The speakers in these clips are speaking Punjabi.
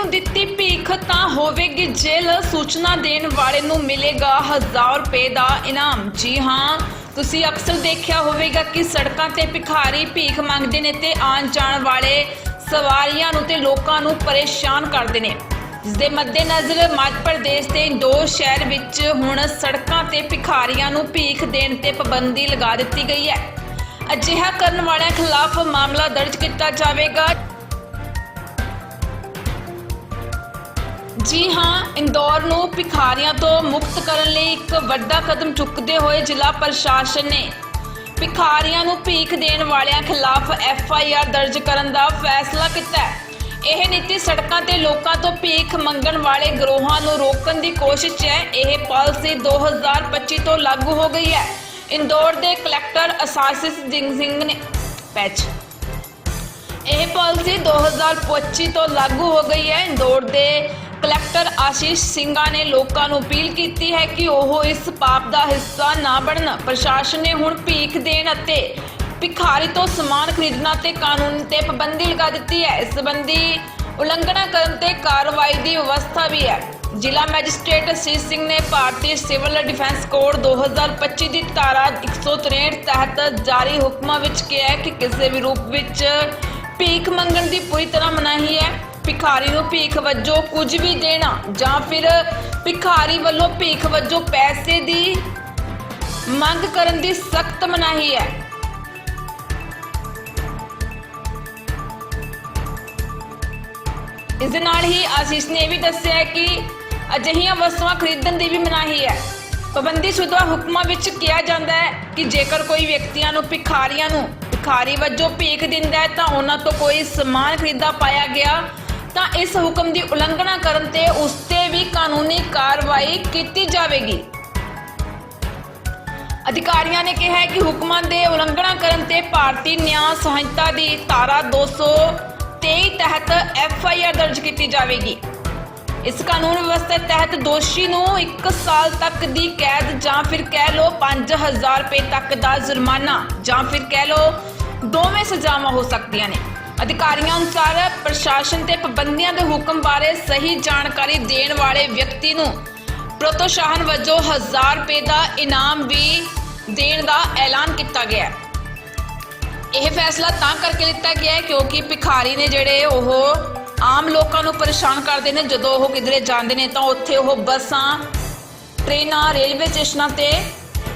ਨੂੰ ਦਿੱਤੀ ਭੀਖ ਤਾਂ ਹੋਵੇਗੀ ਜੇਲ੍ਹ। ਸੂਚਨਾ ਦੇਣ ਵਾਲੇ ਨੂੰ ਮਿਲੇਗਾ 1000 ਰੁਪਏ ਦਾ ਇਨਾਮ। ਜੀ ਹਾਂ, ਤੁਸੀਂ ਅਕਸਰ ਦੇਖਿਆ ਹੋਵੇਗਾ ਕਿ ਸੜਕਾਂ ਤੇ ਭਿਖਾਰੀ ਭੀਖ ਮੰਗਦੇ ਨੇ ਤੇ ਆਉਣ ਜਾਣ ਵਾਲੇ ਸਵਾਰੀਆਂ ਨੂੰ ਤੇ ਲੋਕਾਂ ਨੂੰ ਪਰੇਸ਼ਾਨ ਕਰਦੇ ਨੇ। ਜਿਸ ਦੇ ਮੱਦੇਨਜ਼ਰ ਮੱਧ ਪ੍ਰਦੇਸ਼ ਦੇ ਇੰਦੌਰ ਸ਼ਹਿਰ ਵਿੱਚ ਹੁਣ ਸੜਕਾਂ ਤੇ ਭਿਖਾਰੀਆਂ ਨੂੰ ਭੀਖ ਦੇਣ ਤੇ ਪਾਬੰਦੀ ਲਗਾ ਦਿੱਤੀ ਗਈ ਹੈ। ਅਜਿਹਾ ਕਰਨ ਵਾਲਿਆਂ ਖਿਲਾਫ ਮਾਮਲਾ ਦਰਜ ਕੀਤਾ ਜਾਵੇਗਾ। ਜੀ ਹਾਂ, ਇੰਦੌਰ ਨੂੰ ਭਿਖਾਰੀਆਂ ਤੋਂ ਮੁਕਤ ਕਰਨ ਲਈ ਇੱਕ ਵੱਡਾ ਕਦਮ ਚੁੱਕਦੇ ਹੋਏ ਜ਼ਿਲ੍ਹਾ ਪ੍ਰਸ਼ਾਸਨ ਨੇ ਭਿਖਾਰੀਆਂ ਨੂੰ ਭੀਖ ਦੇਣ ਵਾਲਿਆਂ ਖਿਲਾਫ ਐਫ ਆਈ ਆਰ ਦਰਜ ਕਰਨ ਦਾ ਫੈਸਲਾ ਕੀਤਾ ਹੈ। ਇਹ ਨੀਤੀ ਸੜਕਾਂ ਤੇ ਲੋਕਾਂ ਤੋਂ ਭੀਖ ਮੰਗਣ ਵਾਲੇ ਗਰੋਹਾਂ ਨੂੰ ਰੋਕਣ ਦੀ ਕੋਸ਼ਿਸ਼ ਹੈ। ਇਹ ਪਾਲਿਸੀ 2025 ਤੋਂ ਲਾਗੂ ਹੋ ਗਈ ਹੈ। ਇੰਦੌਰ ਦੇ ਕਲੈਕਟਰ ਅਸਾਸਿਸ ਸਿੰਘ ਸਿੰਘ ਨੇ ਪੈਚ। ਇਹ ਪਾਲਿਸੀ 2025 ਤੋਂ ਲਾਗੂ ਹੋ ਗਈ ਹੈ। ਇੰਦੌਰ ਦੇ ਕਲੈਕਟਰ ਆਸ਼ੀਸ਼ ਸਿੰਘਾ ਨੇ ਲੋਕਾਂ ਨੂੰ ਅਪੀਲ ਕੀਤੀ ਹੈ ਕਿ ਉਹ ਇਸ ਪਾਪ ਦਾ ਹਿੱਸਾ ਨਾ ਬਣਨ। ਪ੍ਰਸ਼ਾਸਨ ਨੇ ਹੁਣ ਭੀਖ ਦੇਣ ਅਤੇ ਭਿਖਾਰੀ ਤੋਂ ਸਮਾਨ ਖਰੀਦਣਾ ਤੇ ਕਾਨੂੰਨ ਤੇ ਪਾਬੰਦੀ ਲਗਾ ਦਿੱਤੀ ਹੈ। ਇਸ ਸੰਬੰਧੀ ਉਲੰਘਣਾ ਕਰਨ ਤੇ ਕਾਰਵਾਈ ਦੀ ਵਿਵਸਥਾ ਵੀ ਹੈ। ਜ਼ਿਲ੍ਹਾ ਮੈਜਿਸਟ੍ਰੇਟ ਅਸੀਸ ਸਿੰਘ ਨੇ ਭਾਰਤੀ ਸਿਵਲ ਡਿਫੈਂਸ ਕੋਡ 2025 ਦੀ ਧਾਰਾ 163 ਤਹਿਤ ਜਾਰੀ ਹੁਕਮਾਂ ਵਿੱਚ ਕਿਹਾ ਹੈ ਕਿ ਕਿਸੇ ਵੀ ਰੂਪ ਵਿੱਚ ਭੀਖ ਮੰਗਣ ਦੀ ਪੂਰੀ ਤਰ੍ਹਾਂ ਮਨਾਹੀ ਹੈ। ਭਿਖਾਰੀ ਨੂੰ ਭੀਖ ਵਜੋਂ ਕੁਝ ਵੀ ਦੇਣਾ ਜਾਂ ਫਿਰ ਭਿਖਾਰੀ ਵੱਲੋਂ ਭੀਖ ਵਜੋਂ ਪੈਸੇ ਦੀ ਮੰਗ ਕਰਨ ਦੀ ਸਖਤ ਮਨਾਹੀ ਹੈ। ਇਸ ਦੇ ਨਾਲ ਹੀ ਆਸ਼ੀਸ਼ ਨੇ ਇਹ ਵੀ ਦੱਸਿਆ ਕਿ ਅਜਿਹੀਆਂ ਵਸਤੂਆਂ ਖਰੀਦਣ ਦੀ ਵੀ ਮਨਾਹੀ ਹੈ। ਪਾਬੰਦੀ ਸ਼ੁਦਾ ਹੁਕਮਾਂ ਵਿੱਚ ਕਿਹਾ ਜਾਂਦਾ ਹੈ ਕਿ ਜੇਕਰ ਕੋਈ ਵਿਅਕਤੀਆਂ ਨੂੰ ਭਿਖਾਰੀਆਂ ਨੂੰ ਭਿਖਾਰੀ ਵਜੋਂ ਭੀਖ ਦਿੰਦਾ ਹੈ ਤਾਂ ਉਹਨਾਂ ਤੋਂ ਕੋਈ ਸਮਾਨ ਖਰੀਦਾ ਪਾਇਆ ਗਿਆ ਤਾਂ ਇਸ ਹੁਕਮ ਦੀ ਉਲੰਘਣਾ ਕਰਨ ਤੇ ਉਸ ਤੇ ਵੀ ਕਾਨੂੰਨੀ ਕਾਰਵਾਈ ਕੀਤੀ ਜਾਵੇਗੀ। ਅਧਿਕਾਰੀਆਂ ਨੇ ਕਿਹਾ ਕਿ ਹੁਕਮਾਂ ਦੇ ਉਲੰਘਣਾ ਕਰਨ ਤੇ ਭਾਰਤੀ ਨਿਆਂ ਸੰਹਿਤਾ ਦੀ ਧਾਰਾ 223 ਤਹਿਤ ਐਫ ਆਈ ਆਰ ਦਰਜ ਕੀਤੀ ਜਾਵੇਗੀ। ਇਸ ਕਾਨੂੰਨ ਵਿਵਸਥਾ ਤਹਿਤ ਦੋਸ਼ੀ ਨੂੰ 1 ਸਾਲ ਤੱਕ ਦੀ ਕੈਦ ਜਾਂ ਫਿਰ ਕਹਿ ਲਓ 5000 ਰੁਪਏ ਤੱਕ ਦਾ ਜੁਰਮਾਨਾ ਜਾਂ ਫਿਰ ਕਹਿ ਲਓ ਦੋਵੇਂ ਸਜ਼ਾਵਾਂ ਹੋ ਸਕਦੀਆਂ ਨੇ। ਅਧਿਕਾਰੀਆਂ ਅਨੁਸਾਰ ਪ੍ਰਸ਼ਾਸਨ ਤੇ ਪਾਬੰਦੀਆਂ ਦੇ ਹੁਕਮ ਬਾਰੇ ਸਹੀ ਜਾਣਕਾਰੀ ਦੇਣ ਵਾਲੇ ਵਿਅਕਤੀ ਨੂੰ ਪ੍ਰੋਤਸਾਹਨ ਵਜੋਂ 1000 ਰੁਪਏ ਦਾ ਇਨਾਮ ਵੀ ਦੇਣ ਦਾ ਐਲਾਨ ਕੀਤਾ ਗਿਆ ਹੈ। ਇਹ ਫੈਸਲਾ ਤਾਂ ਕਰਕੇ ਲਿੱਤਾ ਗਿਆ ਹੈ ਕਿਉਂਕਿ ਭਿਖਾਰੀ ਨੇ ਜਿਹੜੇ ਉਹ ਆਮ ਲੋਕਾਂ ਨੂੰ ਪਰੇਸ਼ਾਨ ਕਰਦੇ ਨੇ। ਜਦੋਂ ਉਹ ਕਿਧਰੇ ਜਾਂਦੇ ਨੇ ਤਾਂ ਉੱਥੇ ਉਹ ਬੱਸਾਂ, ਟ੍ਰੇਨਾਂ, ਰੇਲਵੇ ਸਟੇਸ਼ਨਾਂ ਤੇ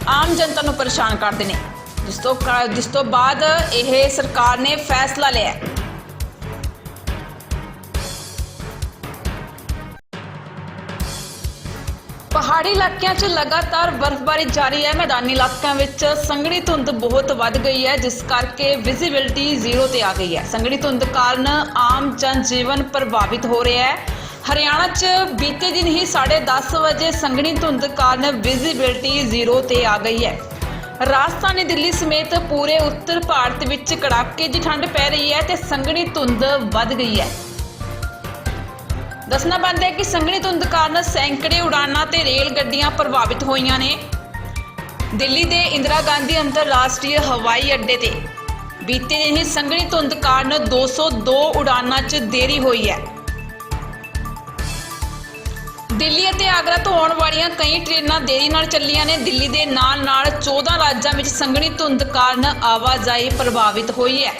ਆਮ ਜਨਤਾ ਨੂੰ ਪਰੇਸ਼ਾਨ ਕਰਦੇ ਨੇ। ਜਿਸ ਤੋਂ ਜਿਸ ਤੋਂ ਬਾਅਦ ਇਹ ਸਰਕਾਰ ਨੇ ਫੈਸਲਾ ਲਿਆ ਪਹਾੜੀ ਇਲਾਕਿਆਂ 'ਚ ਲਗਾਤਾਰ ਬਰਫ਼ਬਾਰੀ ਜਾਰੀ ਹੈ। ਮੈਦਾਨੀ ਇਲਾਕਿਆਂ ਵਿੱਚ ਸੰਘਣੀ ਧੁੰਦ ਬਹੁਤ ਵੱਧ ਗਈ ਹੈ, ਜਿਸ ਕਰਕੇ ਵਿਜ਼ਿਬਿਲਟੀ ਜ਼ੀਰੋ ਤੇ ਆ ਗਈ ਹੈ। ਸੰਘਣੀ ਧੁੰਦ ਕਾਰਨ ਆਮ ਜਨ ਜੀਵਨ ਪ੍ਰਭਾਵਿਤ ਹੋ ਰਿਹਾ ਹੈ। ਹਰਿਆਣਾ 'ਚ ਬੀਤੇ ਦਿਨ ਹੀ 10:30 ਵਜੇ ਸੰਘਣੀ ਧੁੰਦ ਕਾਰਨ ਵਿਜ਼ਿਬਿਲਟੀ ਜ਼ੀਰੋ ਤੇ ਆ ਗਈ ਹੈ। ਰਾਜਧਾਨੀ ਦਿੱਲੀ ਸਮੇਤ ਪੂਰੇ ਉੱਤਰ ਭਾਰਤ ਵਿੱਚ ਕੜਾਕੇ ਦੀ ਠੰਡ ਪੈ ਰਹੀ ਹੈ ਤੇ ਸੰਘਣੀ ਧੁੰਦ ਵੱਧ ਗਈ ਹੈ। ਦੱਸਣਾ ਬਣਦਾ ਹੈ ਕਿ ਸੰਘਣੀ ਧੁੰਦ ਕਾਰਨ ਸੈਂਕੜੇ ਉਡਾਨਾਂ ਤੇ ਰੇਲ ਗੱਡੀਆਂ ਪ੍ਰਭਾਵਿਤ ਹੋਈਆਂ ਨੇ। ਦਿੱਲੀ ਦੇ ਇੰਦਰਾ ਗਾਂਧੀ ਅੰਤਰਰਾਸ਼ਟਰੀ ਹਵਾਈ ਅੱਡੇ ਤੇ ਬੀਤੇ ਦਿਨ ਹੀ ਸੰਘਣੀ ਧੁੰਦ ਕਾਰਨ 202 ਉਡਾਨਾਂ 'ਚ ਦੇਰੀ ਹੋਈ ਹੈ। ਦਿੱਲੀ ਅਤੇ ਆਗਰਾ ਤੋਂ ਆਉਣ ਵਾਲੀਆਂ ਕਈ ਟ੍ਰੇਨਾਂ ਦੇਰੀ ਨਾਲ ਚੱਲੀਆਂ ਨੇ। ਦਿੱਲੀ ਦੇ ਨਾਲ-ਨਾਲ 14 ਰਾਜਾਂ ਵਿੱਚ ਸੰਘਣੀ ਧੁੰਦ ਕਾਰਨ ਆਵਾਜਾਈ ਪ੍ਰਭਾਵਿਤ ਹੋਈ ਹੈ।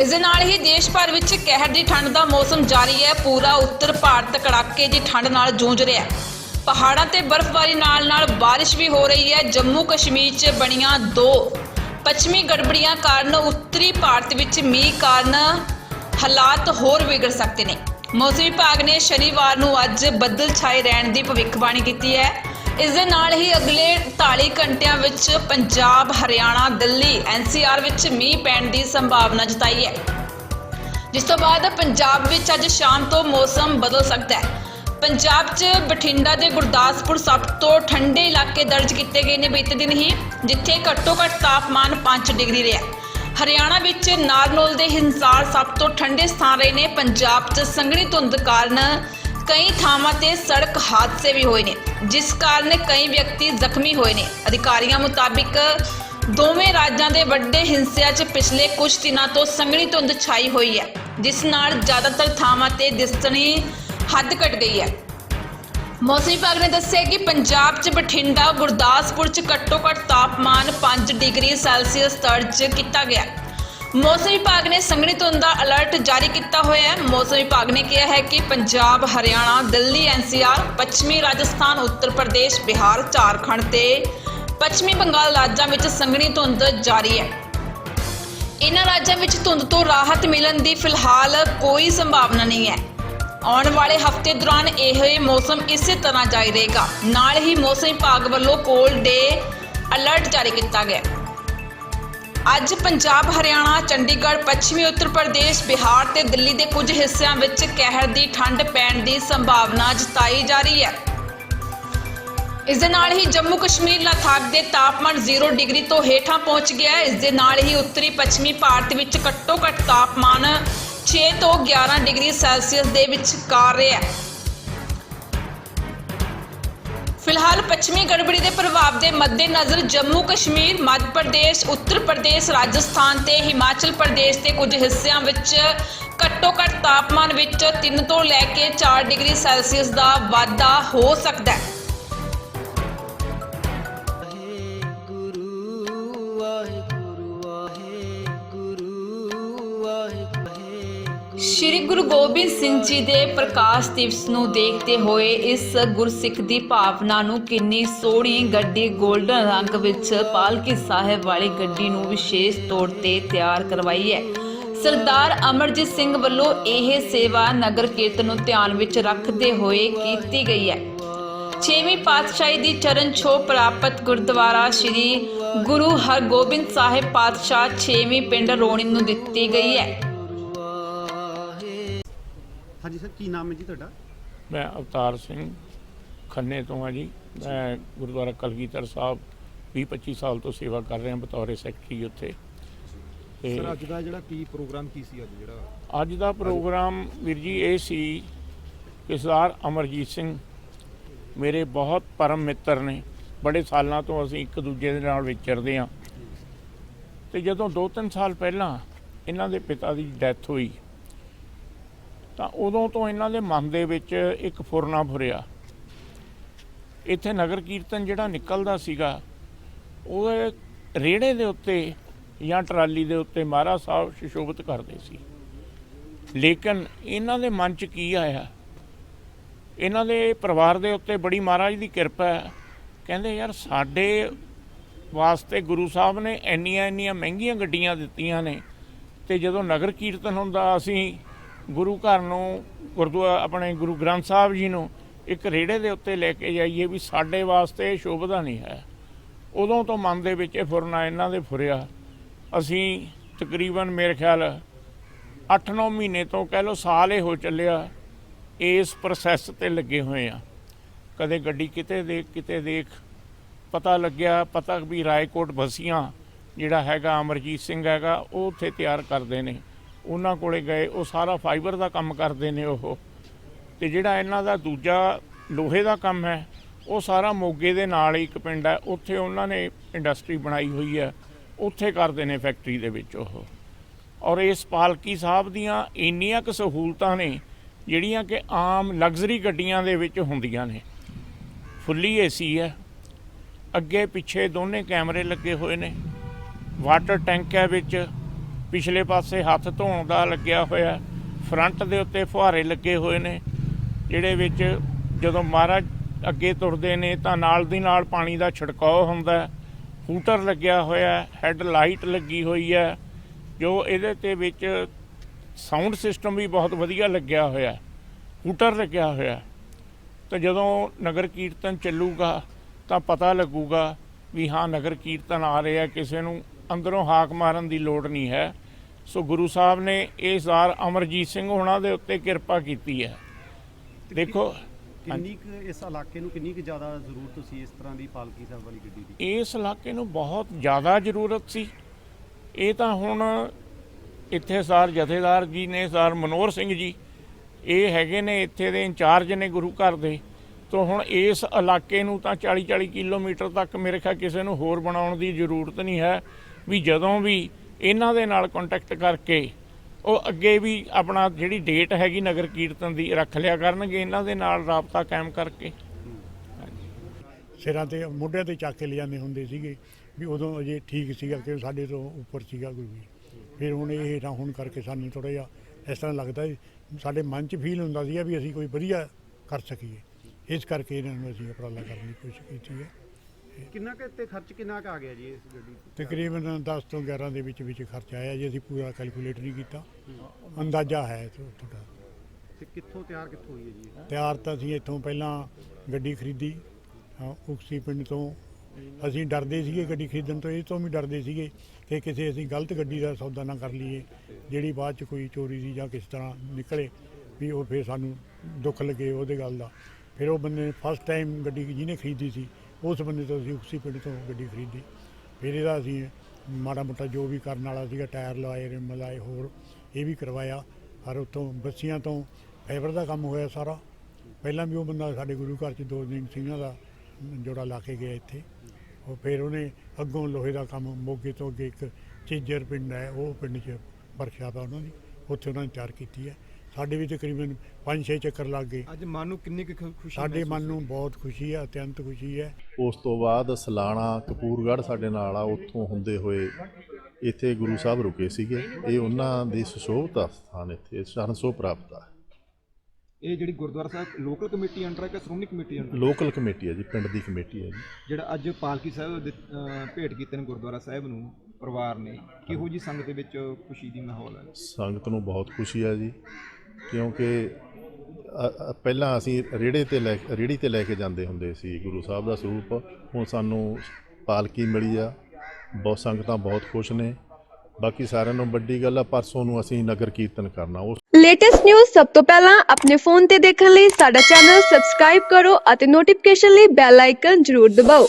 ਇਸ ਦੇ ਨਾਲ ਹੀ ਦੇਸ਼ ਭਰ ਵਿੱਚ ਕਹਿਰ ਦੀ ਠੰਡ ਦਾ ਮੌਸਮ ਜਾਰੀ ਹੈ। ਪੂਰਾ ਉੱਤਰ ਭਾਰਤ ਕੜਾਕੇ ਦੀ ਠੰਡ ਨਾਲ ਜੂਝ ਰਿਹਾ ਹੈ। ਪਹਾੜਾਂ ਤੇ ਬਰਫ਼ਬਾਰੀ ਨਾਲ ਨਾਲ ਬਾਰਿਸ਼ ਵੀ ਹੋ ਰਹੀ ਹੈ। ਜੰਮੂ ਕਸ਼ਮੀਰ 'ਚ ਬਣੀਆਂ ਦੋ ਪੱਛਮੀ ਗੜਬੜੀਆਂ ਕਾਰਨ ਉੱਤਰੀ ਭਾਰਤ ਵਿੱਚ ਮੀਂਹ ਕਾਰਨ ਹਾਲਾਤ ਹੋਰ ਵਿਗੜ ਸਕਦੇ ਨੇ। ਮੌਸਮ ਵਿਭਾਗ ਨੇ ਸ਼ਨੀਵਾਰ ਨੂੰ ਅੱਜ ਬੱਦਲ ਛਾਏ ਰਹਿਣ ਦੀ ਭਵਿੱਖਬਾਣੀ ਕੀਤੀ ਹੈ। ਇਸ ਦੇ ਨਾਲ ਹੀ ਅਗਲੇ 48 ਘੰਟਿਆਂ ਵਿੱਚ ਪੰਜਾਬ, ਹਰਿਆਣਾ, ਦਿੱਲੀ ਐਨਸੀਆਰ ਵਿੱਚ ਮੀਂਹ ਪੈਣ ਦੀ ਸੰਭਾਵਨਾ ਜਤਾਈ ਹੈ। ਜਿਸ ਤੋਂ ਬਾਅਦ ਪੰਜਾਬ ਵਿੱਚ ਅੱਜ ਸ਼ਾਮ ਤੋਂ ਮੌਸਮ ਬਦਲ ਸਕਦਾ ਹੈ। ਪੰਜਾਬ 'ਚ ਬਠਿੰਡਾ ਦੇ ਗੁਰਦਾਸਪੁਰ ਸਭ ਤੋਂ ਠੰਡੇ ਇਲਾਕੇ ਦਰਜ ਕੀਤੇ ਗਏ ਨੇ ਬੀਤੇ ਦਿਨ ਹੀ, ਜਿੱਥੇ ਘੱਟੋ ਘੱਟ ਤਾਪਮਾਨ 5 ਡਿਗਰੀ ਰਿਹਾ ਹਰਿਆਣਾ ਵਿੱਚ ਨਾਰਨੋਲ ਦੇ ਹਿੰਸਾਰ ਸਭ ਤੋਂ ਠੰਡੇ ਸਥਾਨ ਰਹੇ ਨੇ। ਪੰਜਾਬ 'ਚ ਸੰਘਣੀ ਧੁੰਦ ਕਾਰਨ ਕਈ ਥਾਵਾਂ ਤੇ ਸੜਕ ਹਾਦਸੇ ਵੀ ਹੋਏ ਨੇ, ਜਿਸ ਕਾਰਨ ਕਈ ਵਿਅਕਤੀ ਜ਼ਖਮੀ ਹੋਏ ਨੇ। ਅਧਿਕਾਰੀਆਂ ਮੁਤਾਬਿਕ ਦੋਵੇਂ ਰਾਜਾਂ ਦੇ ਵੱਡੇ ਹਿੰਸਿਆਂ 'ਚ ਪਿਛਲੇ ਕੁਝ ਦਿਨਾਂ ਤੋਂ ਸੰਘਣੀ ਧੁੰਦ ਛਾਈ ਹੋਈ ਹੈ, ਜਿਸ ਨਾਲ ਜ਼ਿਆਦਾਤਰ ਥਾਵਾਂ ਤੇ ਦਿਸਣੀ ਹੱਦ ਘਟ ਗਈ ਹੈ। ਮੌਸਮ ਵਿਭਾਗ ਨੇ ਦੱਸਿਆ ਕਿ ਪੰਜਾਬ 'ਚ ਬਠਿੰਡਾ, ਗੁਰਦਾਸਪੁਰ 'ਚ ਘੱਟੋ-ਘੱਟ ਤਾਪਮਾਨ 5 ਡਿਗਰੀ ਸੈਲਸੀਅਸ ਦਰਜ ਕੀਤਾ ਗਿਆ ਮੌਸਮ ਵਿਭਾਗ ਨੇ ਸੰਘਣੀ ਧੁੰਦ ਦਾ ਅਲਰਟ ਜਾਰੀ ਕੀਤਾ ਹੋਇਆ ਹੈ। ਮੌਸਮ ਵਿਭਾਗ ਨੇ ਕਿਹਾ ਹੈ ਕਿ ਪੰਜਾਬ, ਹਰਿਆਣਾ, ਦਿੱਲੀ, ਐਨਸੀਆਰ, ਪੱਛਮੀ ਰਾਜਸਥਾਨ, ਉੱਤਰ ਪ੍ਰਦੇਸ਼, ਬਿਹਾਰ, ਝਾਰਖੰਡ ਤੇ ਪੱਛਮੀ ਬੰਗਾਲ ਰਾਜਾਂ ਵਿੱਚ ਸੰਘਣੀ ਧੁੰਦ ਜਾਰੀ ਹੈ। ਇਹਨਾਂ ਰਾਜਾਂ ਵਿੱਚ ਧੁੰਦ ਤੋਂ ਰਾਹਤ ਮਿਲਣ ਦੀ ਫਿਲਹਾਲ ਕੋਈ ਸੰਭਾਵਨਾ ਨਹੀਂ ਹੈ। ਆਉਣ ਵਾਲੇ ਹਫ਼ਤੇ ਦੌਰਾਨ ਇਹ ਮੌਸਮ ਇਸੇ ਤਰ੍ਹਾਂ ਜਾਰੀ ਰਹੇਗਾ। ਨਾਲ ਹੀ ਮੌਸਮ ਵਿਭਾਗ ਵੱਲੋਂ ਕੋਲਡ ਡੇ ਅਲਰਟ ਜਾਰੀ ਕੀਤਾ ਗਿਆ ਅੱਜ ਪੰਜਾਬ, ਹਰਿਆਣਾ, ਚੰਡੀਗੜ੍ਹ, ਪੱਛਮੀ, ਉੱਤਰ ਪ੍ਰਦੇਸ਼, ਬਿਹਾਰ ਤੇ ਦਿੱਲੀ ਦੇ ਕੁਝ ਹਿੱਸਿਆਂ ਵਿੱਚ ਕਹਿਰ ਦੀ ਠੰਡ ਪੈਣ ਦੀ ਸੰਭਾਵਨਾ ਜਤਾਈ ਜਾ ਰਹੀ ਹੈ। ਇਸ ਦੇ ਨਾਲ ਹੀ ਜੰਮੂ ਕਸ਼ਮੀਰ ਲਦਾਖ ਦੇ ਤਾਪਮਾਨ 0 ਡਿਗਰੀ ਤੋਂ ਹੇਠਾਂ ਪਹੁੰਚ ਗਿਆ ਹੈ। ਇਸ ਦੇ ਨਾਲ ਹੀ ਉੱਤਰੀ ਪੱਛਮੀ ਭਾਰਤ ਵਿੱਚ ਘੱਟੋ ਘੱਟ ਤਾਪਮਾਨ 6 ਤੋਂ 11 ਡਿਗਰੀ ਸੈਲਸੀਅਸ ਦੇ ਵਿਚਕਾਰ ਰਿਹਾ ਹੈ। ਫਿਲਹਾਲ ਪੱਛਮੀ ਗੜਬੜੀ ਦੇ ਪ੍ਰਭਾਵ ਦੇ ਮੱਦੇਨਜ਼ਰ ਜੰਮੂ ਕਸ਼ਮੀਰ, ਮੱਧ ਪ੍ਰਦੇਸ਼, ਉੱਤਰ ਪ੍ਰਦੇਸ਼, ਰਾਜਸਥਾਨ ਤੇ ਹਿਮਾਚਲ ਪ੍ਰਦੇਸ਼ ਦੇ ਕੁਝ ਹਿੱਸਿਆਂ ਵਿੱਚ ਘੱਟੋ ਘੱਟ ਤਾਪਮਾਨ ਵਿੱਚ 3 ਤੋਂ ਲੈ ਕੇ 4 ਡਿਗਰੀ ਸੈਲਸੀਅਸ ਦਾ ਵਾਧਾ ਹੋ ਸਕਦਾ ਹੈ। ਗੁਰੂ ਗੋਬਿੰਦ ਸਿੰਘ ਜੀ ਦੇ ਪ੍ਰਕਾਸ਼ ਦਿਵਸ ਨੂੰ ਦੇਖਦੇ ਹੋਏ ਇਸ ਗੁਰਸਿੱਖ ਦੀ ਭਾਵਨਾ ਨੂੰ ਕਿੰਨੀ ਸੋਹਣੀ ਗੱਡੀ 골ਡਨ ਰੰਗ ਵਿੱਚ ਪਾਲਕੀ ਸਾਹਿਬ ਵਾਲੀ ਗੱਡੀ ਨੂੰ ਵਿਸ਼ੇਸ਼ ਤੌਰ ਤੇ ਤਿਆਰ ਕਰਵਾਈ ਹੈ। ਸਰਦਾਰ ਅਮਰਜੀਤ ਸਿੰਘ ਵੱਲੋਂ ਇਹ ਸੇਵਾ ਨਗਰ ਕੀਰਤਨ ਨੂੰ ਧਿਆਨ ਵਿੱਚ ਰੱਖਦੇ ਹੋਏ ਕੀਤੀ ਗਈ ਹੈ। ਛੇਵੀਂ ਪਾਤਸ਼ਾਹੀ ਦੀ ਚਰਨ ਛੋਹ ਪ੍ਰਾਪਤ ਗੁਰਦੁਆਰਾ ਸ੍ਰੀ ਗੁਰੂ ਹਰਗੋਬਿੰਦ ਸਾਹਿਬ ਪਾਤਸ਼ਾਹ ਛੇਵੀਂ ਪਿੰਡ ਰੋਣੀ ਨੂੰ ਦਿੱਤੀ ਗਈ ਹੈ। ਹਾਂਜੀ ਸਰ ਕੀ ਨਾਮ ਹੈ ਜੀ ਤੁਹਾਡਾ? ਮੈਂ ਅਵਤਾਰ ਸਿੰਘ ਖੰਨੇ ਤੋਂ ਹਾਂ ਜੀ। ਮੈਂ ਗੁਰਦੁਆਰਾ ਕਲਗੀਧਰ ਸਾਹਿਬ 20-25 ਸਾਲ ਤੋਂ ਸੇਵਾ ਕਰ ਰਿਹਾ ਬਤੌਰ ਸੈਕਟਰੀ ਉੱਥੇ। ਤੇ ਸਰ ਅੱਜ ਦਾ ਜਿਹੜਾ ਕੀ ਪ੍ਰੋਗਰਾਮ ਕੀ ਸੀ ਅੱਜ ਜਿਹੜਾ? ਅੱਜ ਦਾ ਪ੍ਰੋਗਰਾਮ ਵੀਰ ਜੀ ਇਹ ਸੀ ਕਿ ਸਰਦਾਰ ਅਮਰਜੀਤ ਸਿੰਘ ਮੇਰੇ ਬਹੁਤ ਪਰਮ ਮਿੱਤਰ ਨੇ। ਬੜੇ ਸਾਲਾਂ ਤੋਂ ਅਸੀਂ ਇੱਕ ਦੂਜੇ ਦੇ ਨਾਲ ਵਿਚਰਦੇ ਹਾਂ। ਤੇ ਜਦੋਂ 2-3 ਸਾਲ ਪਹਿਲਾਂ ਇਹਨਾਂ ਦੇ ਪਿਤਾ ਦੀ ਡੈਥ ਹੋਈ ਤਾਂ ਉਦੋਂ ਤੋਂ ਇਹਨਾਂ ਦੇ ਮਨ ਦੇ ਵਿੱਚ ਇੱਕ ਫੁਰਨਾ ਫੁਰਿਆ ਇੱਥੇ ਨਗਰ ਕੀਰਤਨ ਜਿਹੜਾ ਨਿਕਲਦਾ ਸੀਗਾ, ਉਹ ਰੇੜੇ ਦੇ ਉੱਤੇ ਜਾਂ ਟਰਾਲੀ ਦੇ ਉੱਤੇ ਮਹਾਰਾਜ ਸਾਹਿਬ ਸ਼ਿਸ਼ੋਭਤ ਕਰਦੇ ਸੀ। ਲੇਕਿਨ ਇਹਨਾਂ ਦੇ ਮਨ 'ਚ ਕੀ ਆਇਆ? ਇਹਨਾਂ ਦੇ ਪਰਿਵਾਰ ਦੇ ਉੱਤੇ ਬੜੀ ਮਹਾਰਾਜ ਦੀ ਕਿਰਪਾ ਹੈ। ਕਹਿੰਦੇ, ਯਾਰ, ਸਾਡੇ ਵਾਸਤੇ ਗੁਰੂ ਸਾਹਿਬ ਨੇ ਇੰਨੀਆਂ ਇੰਨੀਆਂ ਮਹਿੰਗੀਆਂ ਗੱਡੀਆਂ ਦਿੱਤੀਆਂ ਨੇ ਤੇ ਜਦੋਂ ਨਗਰ ਕੀਰਤਨ ਹੁੰਦਾ, ਅਸੀਂ ਗੁਰੂ ਘਰ ਨੂੰ ਗੁਰਦੁਆਰਾ ਆਪਣੇ ਗੁਰੂ ਗ੍ਰੰਥ ਸਾਹਿਬ ਜੀ ਨੂੰ ਇੱਕ ਰੇੜੇ ਦੇ ਉੱਤੇ ਲੈ ਕੇ ਜਾਈਏ ਵੀ ਸਾਡੇ ਵਾਸਤੇ ਇਹ ਸ਼ੋਭਦਾ ਨਹੀਂ ਹੈ। ਉਦੋਂ ਤੋਂ ਮਨ ਦੇ ਵਿੱਚ ਇਹ ਫੁਰਨਾ ਇਹਨਾਂ ਦੇ ਫੁਰਿਆ। ਅਸੀਂ ਤਕਰੀਬਨ ਮੇਰੇ ਖਿਆਲ 8-9 ਮਹੀਨੇ ਤੋਂ ਕਹਿ ਲਓ ਸਾਲ ਇਹ ਹੋ ਚੱਲਿਆ, ਇਸ ਪ੍ਰੋਸੈਸ ਤੇ ਲੱਗੇ ਹੋਏ ਆ ਕਦੇ ਗੱਡੀ ਕਿਤੇ ਦੇਖ ਕਿਤੇ ਦੇਖ, ਪਤਾ ਲੱਗਿਆ, ਪਤਾ ਵੀ ਰਾਏਕੋਟ ਬਸੀਆਂ ਜਿਹੜਾ ਹੈਗਾ ਅਮਰਜੀਤ ਸਿੰਘ ਹੈਗਾ, ਉਹ ਉੱਥੇ ਤਿਆਰ ਕਰਦੇ ਨੇ। ਉਹਨਾਂ ਕੋਲੇ ਗਏ, ਉਹ ਸਾਰਾ ਫਾਈਬਰ ਦਾ ਕੰਮ ਕਰਦੇ ਨੇ ਉਹ। ਤੇ ਜਿਹੜਾ ਇਹਨਾਂ ਦਾ ਦੂਜਾ ਲੋਹੇ ਦਾ ਕੰਮ ਹੈ, ਉਹ ਸਾਰਾ ਮੋਗੇ ਦੇ ਨਾਲ ਹੀ ਇੱਕ ਪਿੰਡ ਹੈ, ਉੱਥੇ ਉਹਨਾਂ ਨੇ ਇੰਡਸਟਰੀ ਬਣਾਈ ਹੋਈ ਹੈ। ਉੱਥੇ ਕਰਦੇ ਨੇ ਫੈਕਟਰੀ ਦੇ ਵਿੱਚ ਉਹ। ਔਰ ਇਸ ਪਾਲਕੀ ਸਾਹਿਬ ਦੀਆਂ ਇੰਨੀਆਂ ਕੁ ਸਹੂਲਤਾਂ ਨੇ, ਜਿਹੜੀਆਂ ਕਿ ਆਮ ਲਗਜ਼ਰੀ ਗੱਡੀਆਂ ਦੇ ਵਿੱਚ ਹੁੰਦੀਆਂ ਨੇ। ਫੁੱਲੀ ਏਸੀ ਹੈ। ਅੱਗੇ ਪਿੱਛੇ ਦੋਨੇ ਕੈਮਰੇ ਲੱਗੇ ਹੋਏ ਨੇ। ਵਾਟਰ ਟੈਂਕ ਹੈ ਵਿੱਚ। ਪਿਛਲੇ ਪਾਸੇ ਹੱਥ ਧੋਣ ਦਾ ਲੱਗਿਆ ਹੋਇਆ, ਫਰੰਟ ਦੇ ਉੱਤੇ ਫੁਹਾਰੇ ਲੱਗੇ ਹੋਏ ਨੇ, ਜਿਹੜੇ ਵਿੱਚ ਜਦੋਂ ਮਹਾਰਾਜ ਅੱਗੇ ਤੁਰਦੇ ਨੇ ਤਾਂ ਨਾਲ ਦੀ ਨਾਲ ਪਾਣੀ ਦਾ ਛਿੜਕਾਅ ਹੁੰਦਾ ਹੂਟਰ ਲੱਗਿਆ ਹੋਇਆ ਹੈੱਡ ਲਾਈਟ ਲੱਗੀ ਹੋਈ ਹੈ, ਜੋ ਇਹਦੇ ਤੇ ਵਿੱਚ ਸਾਊਂਡ ਸਿਸਟਮ ਵੀ ਬਹੁਤ ਵਧੀਆ ਲੱਗਿਆ ਹੋਇਆ ਹੂਟਰ ਲੱਗਿਆ ਹੋਇਆ ਤਾਂ ਜਦੋਂ ਨਗਰ ਕੀਰਤਨ ਚੱਲੂਗਾ ਤਾਂ ਪਤਾ ਲੱਗੂਗਾ ਵੀ ਹਾਂ, ਨਗਰ ਕੀਰਤਨ ਆ ਰਿਹਾ ਕਿਸੇ ਨੂੰ ਅੰਦਰੋਂ ਹਾਕ ਮਾਰਨ ਦੀ ਲੋੜ ਨਹੀਂ ਹੈ। ਸੋ ਗੁਰੂ ਸਾਹਿਬ ਨੇ ਇਹ ਜ਼ਾਰ ਅਮਰਜੀਤ ਸਿੰਘ ਹੋਣਾ ਦੇ ਉੱਤੇ ਕਿਰਪਾ ਕੀਤੀ ਹੈ। ਦੇਖੋ ਕਿੰਨੀ ਕੁ ਇਸ ਇਲਾਕੇ ਨੂੰ ਕਿੰਨੀ ਕੁ ਜ਼ਿਆਦਾ ਜ਼ਰੂਰਤ ਸੀ ਇਸ ਤਰ੍ਹਾਂ ਦੀ ਪਾਲਕੀ ਸਾਹਿਬ ਵਾਲੀ ਗੱਡੀ ਦੀ? ਇਸ ਇਲਾਕੇ ਨੂੰ ਬਹੁਤ ਜ਼ਿਆਦਾ ਜ਼ਰੂਰਤ ਸੀ। ਇਹ ਤਾਂ ਹੁਣ ਇੱਥੇ ਸਰ ਜਥੇਦਾਰ ਜੀ ਨੇ ਸਰ ਮਨੋਹਰ ਸਿੰਘ ਜੀ ਇਹ ਹੈਗੇ ਨੇ ਇੱਥੇ ਦੇ ਇੰਚਾਰਜ ਨੇ ਗੁਰੂ ਘਰ ਦੇ। ਤੋਂ ਹੁਣ ਇਸ ਇਲਾਕੇ ਨੂੰ ਤਾਂ 40 40 ਕਿਲੋਮੀਟਰ ਤੱਕ ਮੇਰੇ ਖਿਆਲ ਕਿਸੇ ਨੂੰ ਹੋਰ ਬਣਾਉਣ ਦੀ ਜ਼ਰੂਰਤ ਨਹੀਂ ਹੈ। ਵੀ ਜਦੋਂ ਵੀ ਇਹਨਾਂ ਦੇ ਨਾਲ ਕੰਟੈਕਟ ਕਰਕੇ ਉਹ ਅੱਗੇ ਵੀ ਆਪਣਾ ਜਿਹੜੀ ਡੇਟ ਹੈਗੀ ਨਗਰ ਕੀਰਤਨ ਦੀ ਰੱਖ ਲਿਆ ਕਰਨਗੇ, ਇਹਨਾਂ ਦੇ ਨਾਲ ਰਾਬਤਾ ਕਾਇਮ ਕਰਕੇ। ਸਿਰਾਂ ਤੇ ਮੋਢਿਆਂ ਤੇ ਚੱਕ ਕੇ ਲਿਜਾਂਦੇ ਹੁੰਦੇ ਸੀਗੇ ਵੀ ਉਦੋਂ ਅਜੇ ਠੀਕ ਸੀਗਾ ਕਿ ਸਾਡੇ ਤੋਂ ਉੱਪਰ ਸੀਗਾ ਕੋਈ ਵੀ। ਫਿਰ ਹੁਣ ਇਹ ਹੇਠਾਂ ਹੁਣ ਕਰਕੇ ਸਾਨੂੰ ਥੋੜਾ ਜਿਹਾ ਇਸ ਤਰ੍ਹਾਂ ਲੱਗਦਾ ਸਾਡੇ ਮਨ 'ਚ ਫੀਲ ਹੁੰਦਾ ਸੀਗਾ ਵੀ ਅਸੀਂ ਕੋਈ ਵਧੀਆ ਕਰ ਸਕੀਏ। ਇਸ ਕਰਕੇ ਇਹਨਾਂ ਨੂੰ ਅਸੀਂ ਉਪਰਾਲਾ ਕਰਨ ਦੀ ਕੋਸ਼ਿਸ਼ ਕੀਤੀ ਹੈ। ਕਿੰਨਾ ਕੁ ਤੇ ਖਰਚ ਕਿੰਨਾ ਕੁ ਆ ਗਿਆ ਜੀ ਇਸ ਗੱਡੀ ਤੇ? ਤਕਰੀਬਨ 10 ਤੋਂ 11 ਦੇ ਵਿੱਚ ਵਿੱਚ ਖਰਚ ਆਇਆ ਜੀ ਅਸੀਂ ਪੂਰਾ ਕੈਲਕੂਲੇਟ ਨਹੀਂ ਕੀਤਾ ਅੰਦਾਜ਼ਾ ਹੈ ਥੋ- ਥੋੜ੍ਹਾ ਤੇ ਕਿੱਥੋਂ ਤਿਆਰ ਕਿੱਥੋਂ ਹੋਈ ਹੈ ਜੀ ਇਹ? ਤਿਆਰ ਤਾਂ ਅਸੀਂ ਇੱਥੋਂ ਪਹਿਲਾਂ ਗੱਡੀ ਖਰੀਦੀ ਹਾਂ, ਉਕਸੀ ਪਿੰਡ ਤੋਂ ਅਸੀਂ ਡਰਦੇ ਸੀਗੇ ਗੱਡੀ ਖਰੀਦਣ ਤੋਂ ਇਹ ਤੋਂ ਵੀ ਡਰਦੇ ਸੀਗੇ ਕਿ ਕਿਸੇ ਅਸੀਂ ਗਲਤ ਗੱਡੀ ਦਾ ਸੌਦਾ ਨਾ ਕਰ ਲਈਏ ਜਿਹੜੀ ਬਾਅਦ ਚ ਕੋਈ ਚੋਰੀ ਦੀ ਜਾਂ ਕਿਸ ਤਰ੍ਹਾਂ ਨਿਕਲੇ ਵੀ ਉਹ ਫਿਰ ਸਾਨੂੰ ਦੁੱਖ ਲੱਗੇ ਉਹਦੇ ਗੱਲ ਦਾ ਫਿਰ ਉਹ ਬੰਦੇ ਨੇ ਫਸਟ ਟਾਈਮ ਗੱਡੀ ਜਿਹਨੇ ਖਰੀਦੀ ਸੀ ਉਸ ਬੰਦੇ ਤੋਂ ਅਸੀਂ ਉਕਸੀ ਪਿੰਡ ਤੋਂ ਗੱਡੀ ਖਰੀਦੀ। ਫਿਰ ਇਹਦਾ ਅਸੀਂ ਮਾੜਾ ਮੋਟਾ ਜੋ ਵੀ ਕਰਨ ਵਾਲਾ ਸੀਗਾ, ਟਾਇਰ ਲਵਾਏ, ਰਿਮ ਲਾਏ ਹੋਰ ਇਹ ਵੀ ਕਰਵਾਇਆ। ਪਰ ਉੱਥੋਂ ਬੱਸੀਆਂ ਤੋਂ ਫਾਈਬਰ ਦਾ ਕੰਮ ਹੋਇਆ ਸਾਰਾ। ਪਹਿਲਾਂ ਵੀ ਉਹ ਬੰਦਾ ਸਾਡੇ ਗੁਰੂ ਘਰ 'ਚ ਦੋ ਦਿਨ ਸਿੰਘਾਂ ਦਾ ਜੋੜਾ ਲਾ ਕੇ ਗਿਆ ਇੱਥੇ। ਉਹ ਫਿਰ ਉਹਨੇ ਅੱਗੋਂ ਲੋਹੇ ਦਾ ਕੰਮ, ਮੋਗੇ ਤੋਂ ਅੱਗੇ ਇੱਕ ਚੀਜਰ ਪਿੰਡ ਹੈ, ਉਹ ਪਿੰਡ 'ਚ ਵਰਕਸ਼ਾਪ ਆ ਉਹਨਾਂ ਦੀ। ਉੱਥੇ ਉਹਨਾਂ ਨੇ ਤਿਆਰ ਕੀਤੀ ਹੈ। ਸਾਡੇ ਵੀ ਤਕਰੀਬਨ 5-6 ਚੱਕਰ ਲੱਗ ਗਏ। ਅੱਜ ਮਨ ਨੂੰ ਕਿੰਨੀ ਕੁ ਖੁਸ਼ੀ ਸਾਡੇ ਮਨ ਨੂੰ ਬਹੁਤ ਖੁਸ਼ੀ ਹੈ ਅਤਿਅੰਤ ਖੁਸ਼ੀ ਹੈ। ਉਸ ਤੋਂ ਬਾਅਦ ਸਲਾਣਾ ਕਪੂਰਗੜ੍ਹ ਸਾਡੇ ਨਾਲ ਆ ਉੱਥੋਂ ਹੁੰਦੇ ਹੋਏ ਇੱਥੇ ਗੁਰੂ ਸਾਹਿਬ ਰੁਕੇ ਸੀਗੇ। ਇਹ ਉਹਨਾਂ ਦੀ ਸੁਸ਼ੋਭਤਾ ਸਥਾਨ ਇੱਥੇ ਸ਼ਰਨ ਪ੍ਰਾਪਤ ਆ। ਇਹ ਜਿਹੜੀ Gurdwara Sahib local committee under ਹੈ ਕਿ Shiromani committee under local committee ਹੈ ਜੀ ਪਿੰਡ ਦੀ ਕਮੇਟੀ ਹੈ ਜੀ। ਜਿਹੜਾ ਅੱਜ ਪਾਲਕੀ ਸਾਹਿਬ ਭੇਟ ਕੀਤੇ ਨੇ ਗੁਰਦੁਆਰਾ ਸਾਹਿਬ ਨੂੰ ਪਰਿਵਾਰ ਨੇ ਕਿਹੋ ਜੀ ਸੰਗਤ ਦੇ ਵਿੱਚ ਖੁਸ਼ੀ ਦੀ ਮਾਹੌਲ ਹੈ ਸੰਗਤ ਨੂੰ ਬਹੁਤ ਖੁਸ਼ੀ ਹੈ ਜੀ। ਕਿਉਂਕਿ ਪਹਿਲਾਂ ਅਸੀਂ ਰੇੜੇ ਤੇ ਲੈ ਰੇੜੀ ਤੇ ਲੈ ਕੇ ਜਾਂਦੇ ਹੁੰਦੇ ਸੀ ਗੁਰੂ ਸਾਹਿਬ ਦਾ ਸਰੂਪ। ਹੁਣ ਸਾਨੂੰ ਪਾਲਕੀ ਮਿਲੀ ਆ। ਬਹੁਤ ਸੰਗਤਾਂ ਬਹੁਤ ਖੁਸ਼ ਨੇ। ਬਾਕੀ ਸਾਰਿਆਂ ਨੂੰ ਵੱਡੀ ਗੱਲ ਆ, ਪਰਸੋਂ ਨੂੰ ਅਸੀਂ ਨਗਰ ਕੀਰਤਨ ਕਰਨਾ। ਉਸ ਲੇਟੈਸਟ ਨਿਊਜ਼ ਸਭ ਤੋਂ ਪਹਿਲਾਂ ਆਪਣੇ ਫੋਨ ਤੇ ਦੇਖਣ ਲਈ ਸਾਡਾ ਚੈਨਲ ਸਬਸਕ੍ਰਾਈਬ ਕਰੋ ਅਤੇ ਨੋਟੀਫਿਕੇਸ਼ਨ ਲਈ ਬੈਲ ਆਈਕਨ ਜ਼ਰੂਰ ਦਬਾਓ।